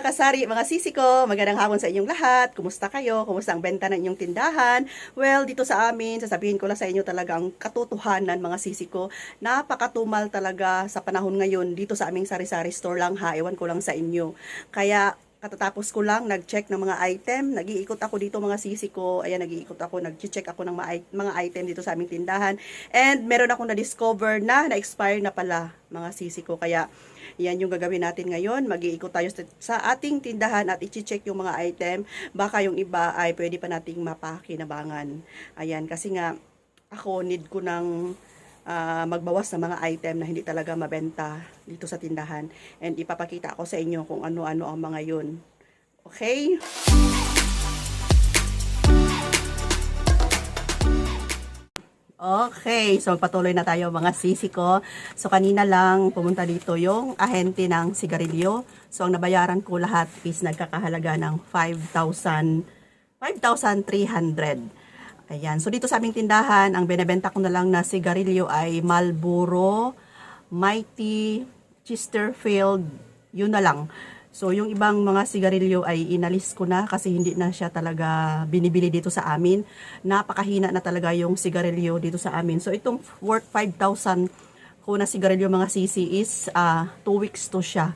kasari, mga sisi ko, magandang hapon sa inyong lahat. Kumusta kayo? Kumusta ang benta ng inyong tindahan? Well, dito sa amin, sasabihin ko lang sa inyo talaga ang katotohanan mga sisi ko. Napakatumal talaga sa panahon ngayon dito sa aming sari-sari store lang ha. Ewan ko lang sa inyo. Kaya katatapos ko lang nag-check ng mga item, nag-iikot ako dito mga sisi ko, ayan nag-iikot ako, nag-check ako ng mga, item dito sa aming tindahan. And meron ako na-discover na na-expire na pala mga sisi ko, kaya yan yung gagawin natin ngayon, mag-iikot tayo sa ating tindahan at i-check yung mga item, baka yung iba ay pwede pa nating mapakinabangan, ayan, kasi nga ako need ko ng ah, magbawas ng mga item na hindi talaga mabenta dito sa tindahan. And ipapakita ko sa inyo kung ano-ano ang mga yun. Okay? Okay, so patuloy na tayo mga sisi ko. So kanina lang pumunta dito yung ahente ng sigarilyo. So ang nabayaran ko lahat is nagkakahalaga ng 5,000 5,300. Ayan. So dito sa aming tindahan, ang binebenta ko na lang na sigarilyo ay Marlboro, Mighty, Chesterfield, yun na lang. So yung ibang mga sigarilyo ay inalis ko na kasi hindi na siya talaga binibili dito sa amin. Napakahina na talaga yung sigarilyo dito sa amin. So itong worth 5,000 ko na sigarilyo mga sisi is 2 weeks to siya.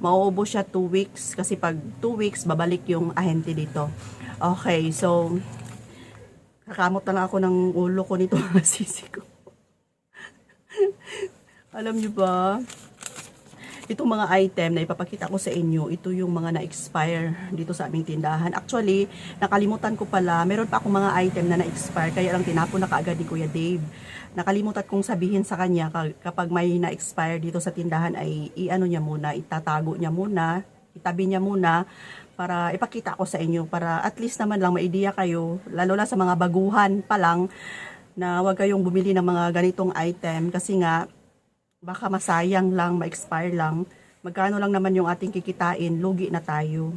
Mauubos siya 2 weeks kasi pag 2 weeks babalik yung ahente dito. Okay, so kakamot na lang ako ng ulo ko nito mga sisi ko. Alam niyo ba, itong mga item na ipapakita ko sa inyo, ito yung mga na-expire dito sa aming tindahan. Actually, nakalimutan ko pala, meron pa akong mga item na na-expire, kaya lang tinapon na kaagad ni Kuya Dave. Nakalimutan kong sabihin sa kanya ka- kapag may na-expire dito sa tindahan ay i-ano niya muna, itatago niya muna, itabi niya muna para ipakita ko sa inyo para at least naman lang maidiya kayo lalo na sa mga baguhan pa lang na wag kayong bumili ng mga ganitong item kasi nga baka masayang lang, ma-expire lang. Magkano lang naman yung ating kikitain, lugi na tayo.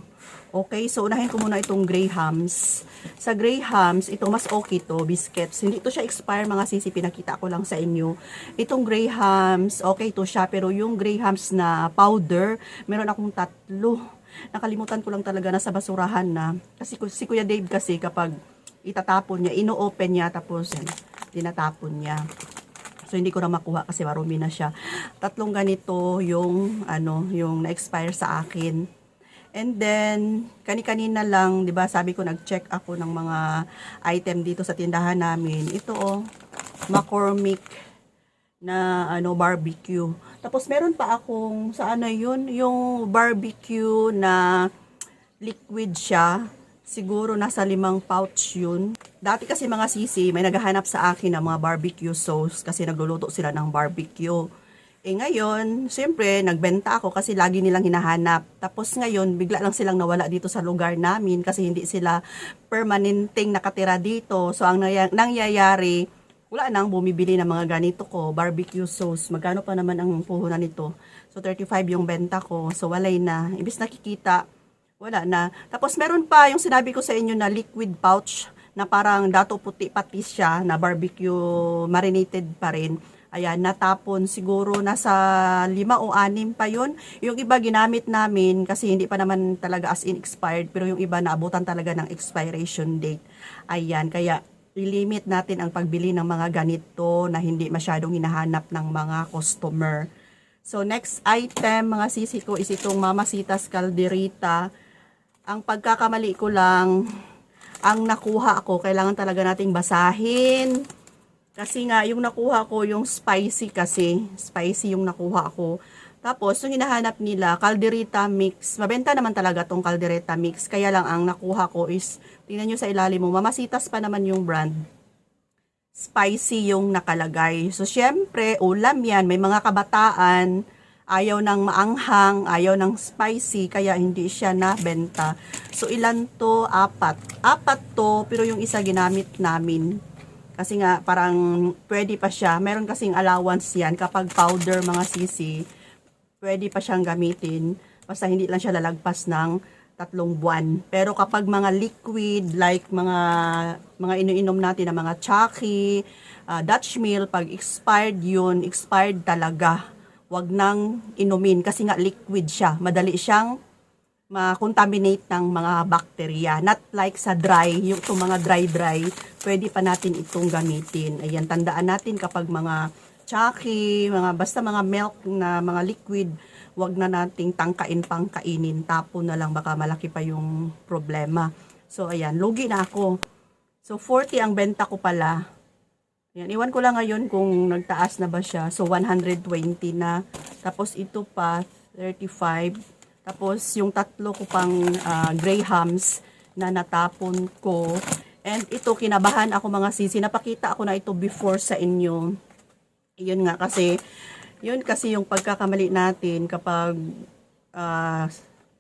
Okay, so unahin ko muna itong Grahams. Sa Grahams, ito mas okay to, biscuits. Hindi to siya expire mga sisi, pinakita ko lang sa inyo. Itong Grahams, okay to siya, pero yung Grahams na powder, meron akong tatlo. Nakalimutan ko lang talaga na sa basurahan na. Kasi si Kuya Dave kasi kapag itatapon niya, ino-open niya, tapos yan, tinatapon niya. So hindi ko na makuha kasi marumi na siya. Tatlong ganito yung ano, yung na-expire sa akin. And then kani-kanina lang, 'di ba, sabi ko nag-check ako ng mga item dito sa tindahan namin. Ito oh, McCormick na ano barbecue. Tapos meron pa akong sa ano yun, yung barbecue na liquid siya. Siguro nasa limang pouch yun. Dati kasi mga sisi, may naghahanap sa akin ng mga barbecue sauce kasi nagluluto sila ng barbecue. Eh ngayon, siyempre, nagbenta ako kasi lagi nilang hinahanap. Tapos ngayon, bigla lang silang nawala dito sa lugar namin kasi hindi sila permanenteng nakatira dito. So, ang nangyayari, wala nang bumibili ng mga ganito ko, barbecue sauce. Magkano pa naman ang puhunan nito? So, 35 yung benta ko. So, walay na. Ibis nakikita, wala na. Tapos meron pa yung sinabi ko sa inyo na liquid pouch na parang dato puti pati siya na barbecue marinated pa rin. Ayan, natapon siguro nasa lima o anim pa yun. Yung iba ginamit namin kasi hindi pa naman talaga as in expired pero yung iba naabutan talaga ng expiration date. Ayan, kaya ilimit natin ang pagbili ng mga ganito na hindi masyadong hinahanap ng mga customer. So next item mga sisi ko is itong Mamasitas Calderita. Ang pagkakamali ko lang, ang nakuha ko, kailangan talaga nating basahin. Kasi nga, yung nakuha ko, yung spicy kasi. Spicy yung nakuha ko. Tapos, yung hinahanap nila, calderita mix. Mabenta naman talaga tong calderita mix. Kaya lang, ang nakuha ko is, tingnan nyo sa ilalim mo, mamasitas pa naman yung brand spicy yung nakalagay. So, syempre, ulam yan. May mga kabataan, ayaw ng maanghang, ayaw ng spicy, kaya hindi siya nabenta. So, ilan to? Apat. Apat to, pero yung isa ginamit namin. Kasi nga, parang pwede pa siya. Meron kasing allowance yan kapag powder mga sisi, pwede pa siyang gamitin. Basta hindi lang siya lalagpas ng tatlong buwan. Pero kapag mga liquid, like mga mga iniinom natin na mga Chucky, ah, Dutch Mill, pag expired yun, expired talaga. Wag nang inumin kasi nga liquid siya. Madali siyang ma-contaminate ng mga bacteria. Not like sa dry, yung itong mga dry-dry, pwede pa natin itong gamitin. Ayan, tandaan natin kapag mga chaki, mga basta mga milk na mga liquid, wag na nating tangkain pang kainin. Tapon na lang, baka malaki pa yung problema. So, ayan, lugi na ako. So, 40 ang benta ko pala. Yan, iwan ko lang ngayon kung nagtaas na ba siya. So, 120 na. Tapos, ito pa, 35. Tapos, yung tatlo ko pang ah, grahams na natapon ko. And ito, kinabahan ako mga sisi. Napakita ako na ito before sa inyo. Yun nga kasi, yun kasi yung pagkakamali natin kapag ah,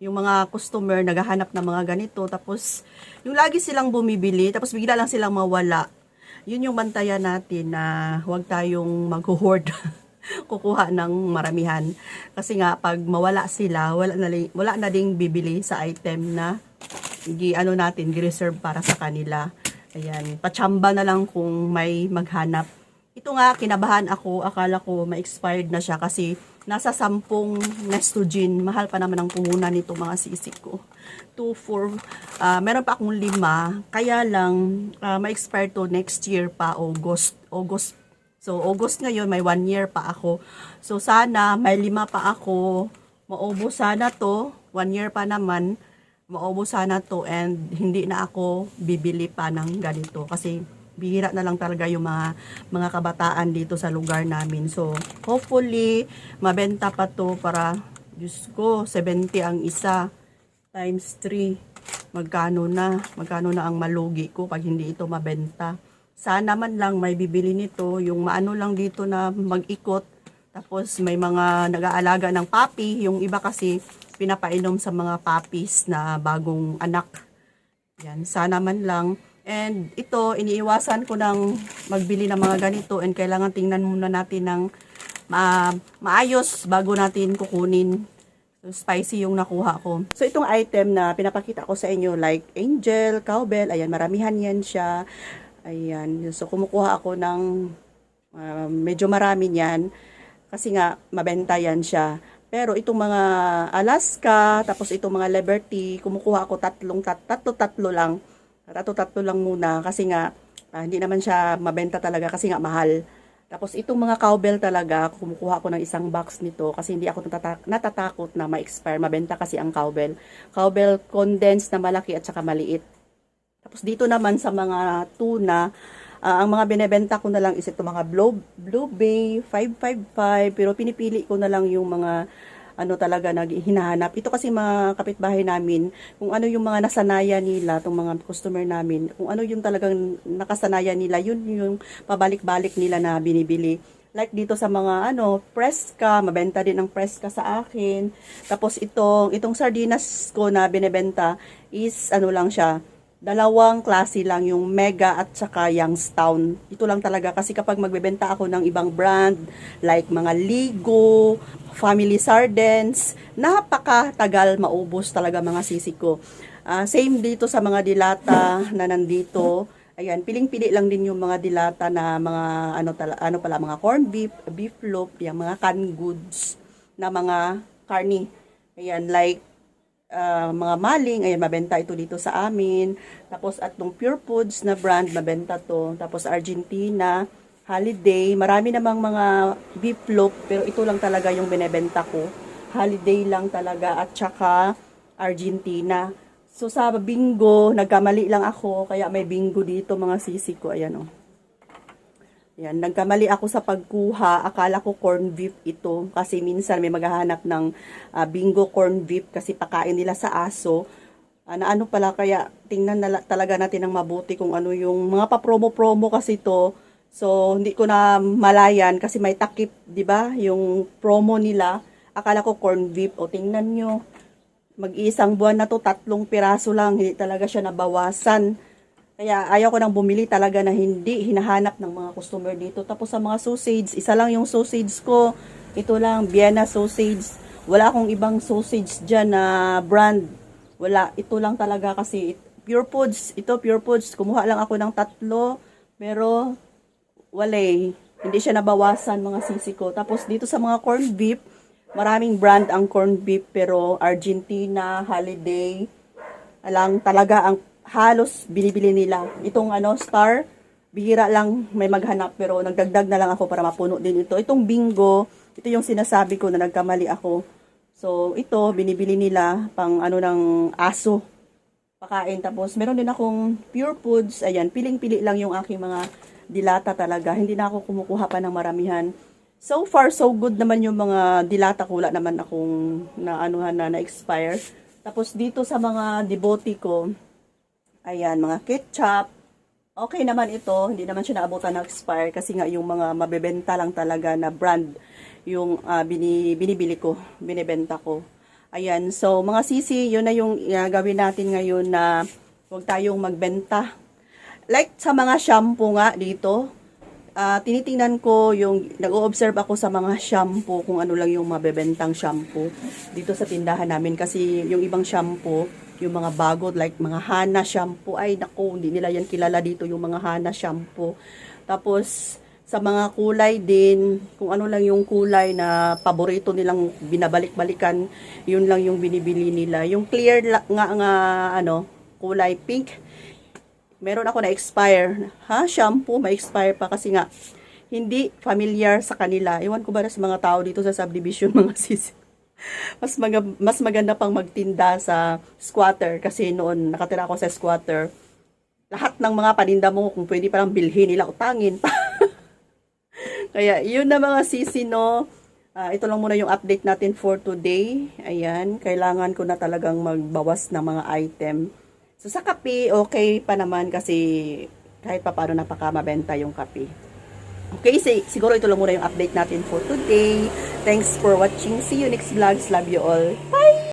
yung mga customer naghahanap ng mga ganito. Tapos, yung lagi silang bumibili, tapos bigla lang silang mawala yun yung bantayan natin na huwag tayong mag-hoard kukuha ng maramihan. Kasi nga pag mawala sila wala na, wala na ding bibili sa item na gi ano natin gi-reserve para sa kanila. Ayan pachamba na lang kung may maghanap. Ito nga kinabahan ako. Akala ko ma-expired na siya kasi nasa sampung Nestogen. Mahal pa naman ang puhunan nito mga sisig ko. 2, 4, ah, meron pa akong lima, kaya lang, ah, ma-expire to next year pa, August, August, so August ngayon, may one year pa ako, so sana, may lima pa ako, maubos sana to, one year pa naman, maubos sana to, and hindi na ako bibili pa ng ganito, kasi bihira na lang talaga yung mga mga kabataan dito sa lugar namin. So, hopefully, mabenta pa to para, Diyos ko, 70 ang isa times 3. Magkano na? Magkano na ang malugi ko pag hindi ito mabenta? Sana man lang may bibili nito, yung maano lang dito na mag-ikot. Tapos may mga nag-aalaga ng papi, yung iba kasi pinapainom sa mga papis na bagong anak. Yan, sana man lang. And ito, iniiwasan ko ng magbili ng mga ganito and kailangan tingnan muna natin ng ma- maayos bago natin kukunin So, spicy yung nakuha ko. So, itong item na pinapakita ko sa inyo, like angel, cowbell, ayan, maramihan yan siya. Ayan, so kumukuha ako ng ah, medyo marami yan. Kasi nga, mabenta yan siya. Pero itong mga Alaska, tapos itong mga Liberty, kumukuha ako tatlong, tat, tatlo, tatlo lang. Tatlo, tatlo lang muna. Kasi nga, ah, hindi naman siya mabenta talaga kasi nga mahal. Tapos itong mga cowbell talaga, kumukuha ako ng isang box nito kasi hindi ako natata- natatakot na ma-expire. Mabenta kasi ang cowbell. Cowbell condensed na malaki at saka maliit. Tapos dito naman sa mga tuna, ah, ang mga binebenta ko na lang is itong mga Blue, Blue Bay 555 pero pinipili ko na lang yung mga ano talaga nag hinahanap. Ito kasi mga kapitbahay namin, kung ano yung mga nasanayan nila, itong mga customer namin, kung ano yung talagang nakasanayan nila, yun yung pabalik-balik nila na binibili. Like dito sa mga ano, Preska, mabenta din ang Preska sa akin. Tapos itong itong sardinas ko na binebenta is ano lang siya, dalawang klase lang yung Mega at saka Youngstown. Ito lang talaga kasi kapag magbebenta ako ng ibang brand like mga Ligo, Family Sardines, napakatagal maubos talaga mga sisig ko. Ah, same dito sa mga dilata na nandito. Ayan, piling-pili lang din yung mga dilata na mga ano tala, ano pala mga corned beef, beef loaf, yung mga canned goods na mga karni. Ayan, like ah, mga maling, ayan, mabenta ito dito sa amin. Tapos at tong Pure Foods na brand, mabenta to. Tapos Argentina, Holiday, marami namang mga beef loaf, pero ito lang talaga yung binebenta ko. Holiday lang talaga at saka Argentina. So sa bingo, nagkamali lang ako, kaya may bingo dito mga sisi ko. Ayan o. Yan, nagkamali ako sa pagkuha. Akala ko corn beef ito. Kasi minsan may maghahanap ng ah, bingo corn beef kasi pakain nila sa aso. Ah, na ano pala, kaya tingnan na, talaga natin ng mabuti kung ano yung mga pa-promo-promo kasi to. So, hindi ko na malayan kasi may takip, di ba? Yung promo nila. Akala ko corn beef. O, tingnan nyo. Mag-isang buwan na to, tatlong piraso lang. Hindi talaga siya nabawasan. Kaya ayaw ko nang bumili talaga na hindi hinahanap ng mga customer dito. Tapos sa mga sausage, isa lang yung sausage ko. Ito lang, Vienna sausage. Wala akong ibang sausage dyan na brand. Wala, ito lang talaga kasi Pure Foods. Ito Pure Foods, kumuha lang ako ng tatlo. Pero wala eh. Hindi siya nabawasan mga sisi ko. Tapos dito sa mga corned beef, Maraming brand ang corned beef pero Argentina, Holiday, alang talaga ang halos binibili nila. Itong ano, Star, bihira lang may maghanap pero nagdagdag na lang ako para mapuno din ito. Itong bingo, ito yung sinasabi ko na nagkamali ako. So, ito, binibili nila pang ano ng aso. Pakain. Tapos, meron din akong pure foods. Ayan, piling-pili lang yung aking mga dilata talaga. Hindi na ako kumukuha pa ng maramihan. So far, so good naman yung mga dilata ko. Wala naman akong na anuhan na na-expire. Tapos, dito sa mga devote ko, ayan, mga ketchup, Okay naman ito, hindi naman siya naabutan ng expire kasi nga yung mga mabebenta lang talaga na brand yung ah, bini, binibili ko, binibenta ko. Ayan, so mga sisi, yun na yung ah, gawin natin ngayon na huwag tayong magbenta. Like sa mga shampoo nga dito, ah, tinitingnan ko yung, nag-observe ako sa mga shampoo kung ano lang yung mabebentang shampoo dito sa tindahan namin kasi yung ibang shampoo, yung mga bago like mga Hana shampoo. Ay naku hindi nila yan kilala dito yung mga Hana shampoo. Tapos sa mga kulay din kung ano lang yung kulay na paborito nilang binabalik-balikan yun lang yung binibili nila. Yung clear nga nga ano kulay pink meron ako na expire ha shampoo may expire pa kasi nga hindi familiar sa kanila. Iwan ko ba na sa mga tao dito sa subdivision mga sis mas maga, mas maganda pang magtinda sa squatter kasi noon nakatira ako sa squatter. Lahat ng mga paninda mo kung pwede parang bilhin nila utangin. Kaya yun na mga sisi no. Ah, ito lang muna yung update natin for today. Ayan, kailangan ko na talagang magbawas ng mga item. So sa kape, okay pa naman kasi kahit pa paano napaka mabenta yung kape. Okay, si- siguro ito lang muna yung update natin for today. Thanks for watching. See you next vlogs. Love you all. Bye!